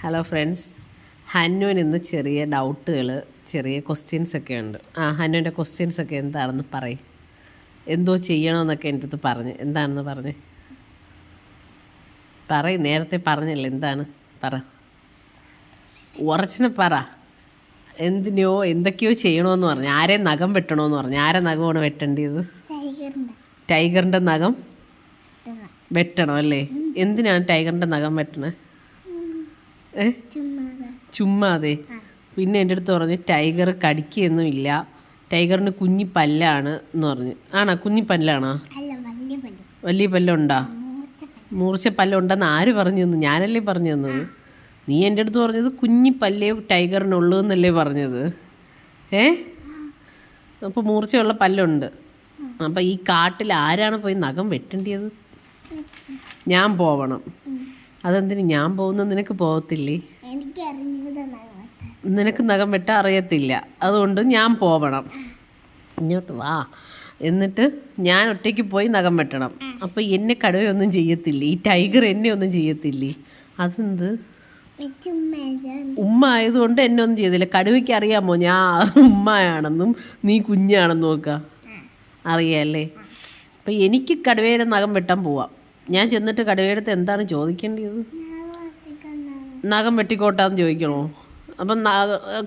Hello friends ഹന്നുവിന് ഇന്ന് ചെറിയ ഡൗട്ടുകൾ ചെറിയ ക്വസ്റ്റ്യൻസ് ഒക്കെ ഉണ്ട്. ആ ഹന്നുവിന്റെ ക്വസ്റ്റ്യൻസ് ഒക്കെ എന്താണെന്ന് പറയും. എന്തോ ചെയ്യണമെന്നൊക്കെ എന്റെ അടുത്ത് പറഞ്ഞ്. എന്താണെന്ന് പറഞ്ഞ്? പറയും നേരത്തെ പറഞ്ഞല്ലേ എന്താണ്? പറ. ഉറച്ചിനെ പറ. എന്തിനെയോ എന്തൊക്കെയോ ചെയ്യണമെന്ന് പറഞ്ഞു. ആരെ നഖം വെട്ടണമെന്ന് പറഞ്ഞു. ആരെ നഖമാണ് വെട്ടേണ്ടത്? ടൈഗറിന്റെ നഖം? വെട്ടണം. അല്ലേ? എന്തിനാണ് ടൈഗറിന്റെ നഖം വെട്ടണേ? ചുമ്മാതെ. പിന്നെ എന്റെ അടുത്ത് പറഞ്ഞ് ടൈഗർ കടിക്കുകയൊന്നും ഇല്ല ടൈഗറിന് കുഞ്ഞി പല്ലാണ് എന്ന് പറഞ്ഞു. ആണോ? കുഞ്ഞി പല്ലാണോ? വലിയ പല്ലുണ്ടോ? മൂർച്ച പല്ലുണ്ടെന്ന് ആര് പറഞ്ഞു തന്നു? ഞാനല്ലേ പറഞ്ഞു തന്നത്? നീ എന്റെ അടുത്ത് പറഞ്ഞത് കുഞ്ഞി പല്ലേ ടൈഗറിനുള്ളൂ എന്നല്ലേ പറഞ്ഞത്? ഏ? അപ്പോൾ മൂർച്ചയുള്ള പല്ലുണ്ട്. അപ്പം ഈ കാട്ടിൽ ആരാണ് പോയി നഖം വെട്ടേണ്ടത് ഞാൻ പോവണം. അതെന്തിന് ഞാൻ പോകുന്ന നിനക്ക് പോകത്തില്ലേ നിനക്ക് നഖം വെട്ട അറിയത്തില്ല. അതുകൊണ്ട് ഞാൻ പോവണം. ഇങ്ങോട്ട് വാ. എന്നിട്ട് ഞാൻ ഒറ്റയ്ക്ക് പോയി നഖം വെട്ടണം. അപ്പോൾ എന്നെ കടുവയൊന്നും ചെയ്യത്തില്ലേ? ഈ ടൈഗർ എന്നെ ഒന്നും ചെയ്യത്തില്ലേ? അതെന്ത്? ഉമ്മ ആയതുകൊണ്ട് എന്നെ ഒന്നും ചെയ്തില്ല കടുവയ്ക്ക് അറിയാമോ? ഞാൻ ഉമ്മയാണെന്നും നീ കുഞ്ഞാണെന്നും ഒക്കെ. അറിയാല്ലേ അപ്പം എനിക്ക് കടുവയുടെ നഖം വെട്ടാൻ പോവാം. ഞാൻ ചെന്നിട്ട് കടുവയെടുത്ത് എന്താണ് ചോദിക്കേണ്ടത് നഖം വെട്ടിക്കോട്ടാന്ന് ചോദിക്കണോ? അപ്പം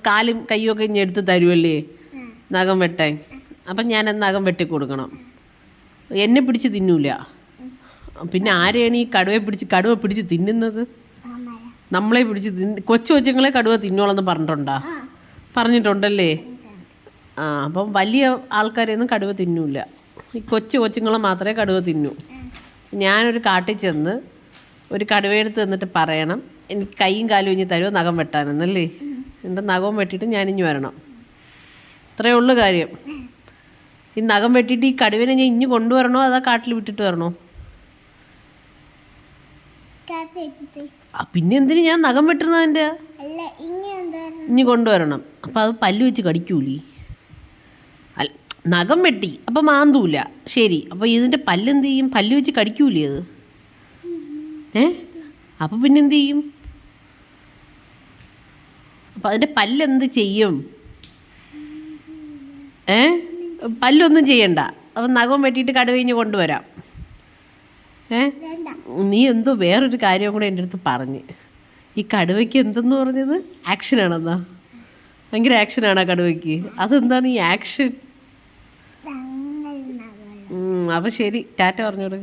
കാലും കൈയൊക്കെ ഇനി എടുത്ത് തരുമല്ലേ നഖം വെട്ടാൻ. അപ്പം ഞാൻ നഖം വെട്ടിക്കൊടുക്കണം. എന്നെ പിടിച്ച് തിന്നൂല. പിന്നെ ആരെയാണ് ഈ കടുവയെ പിടിച്ച് കടുവ പിടിച്ച് തിന്നുന്നത്? നമ്മളെ പിടിച്ച് തിന്ന് കൊച്ചു കൊച്ചുങ്ങളെ കടുവ തിന്നോളെന്ന് പറഞ്ഞിട്ടുണ്ടാ? പറഞ്ഞിട്ടുണ്ടല്ലേ? ആ അപ്പം വലിയ ആൾക്കാരെയൊന്നും കടുവ തിന്നൂല. ഈ കൊച്ചു കൊച്ചുങ്ങളെ മാത്രമേ കടുവ തിന്നൂ. ഞാനൊരു കാട്ടിൽ ചെന്ന് ഒരു കടുവയെടുത്ത് തന്നിട്ട് പറയണം എനിക്ക് കൈയും കാലും ഇനി തരുമോ നഖം വെട്ടാനെന്നല്ലേ? എന്റെ നഖം വെട്ടിയിട്ട് ഞാനിഞ്ഞു വരണം. ഇത്രയേ ഉള്ളൂ കാര്യം. ഈ നഖം വെട്ടിയിട്ട് ഈ കടുവനെ ഞാൻ ഇഞ്ഞു കൊണ്ടുവരണോ അതാ കാട്ടിൽ വിട്ടിട്ട് വരണോ? പിന്നെ എന്തിനു ഞാൻ നഖം വെട്ടുന്നതിന്റെ ഇഞ്ഞു കൊണ്ടുവരണം. അപ്പോൾ അത് പല്ല് വെച്ച് കടിക്കൂലേ? നഖം വെട്ടി. അപ്പം മാന്തൂല. ശരി. അപ്പോൾ ഇതിന്റെ പല്ലെന്ത് ചെയ്യും പല്ല് വെച്ച് കടിക്കൂലേ അത്? ഏ? അപ്പോൾ പിന്നെന്ത് ചെയ്യും അപ്പം അതിന്റെ പല്ലെന്ത് ചെയ്യും? ഏ? പല്ലൊന്നും ചെയ്യണ്ട. അപ്പം നഖം വെട്ടിയിട്ട് കടുവയിഞ്ഞ് കൊണ്ടുവരാം. ഏ? നീ എന്തോ വേറൊരു കാര്യം കൂടെ എന്റെ അടുത്ത് പറഞ്ഞ്. ഈ കടുവയ്ക്ക് എന്തെന്ന് പറഞ്ഞത്? ആക്ഷനാണെന്നാ. ഭയങ്കര ആക്ഷനാണ് ആ കടുവയ്ക്ക്. അതെന്താണ് ഈ ആക്ഷൻ? തങ്ങൾ നഗരം അപ്പം ശരി ടാറ്റ പറഞ്ഞോട്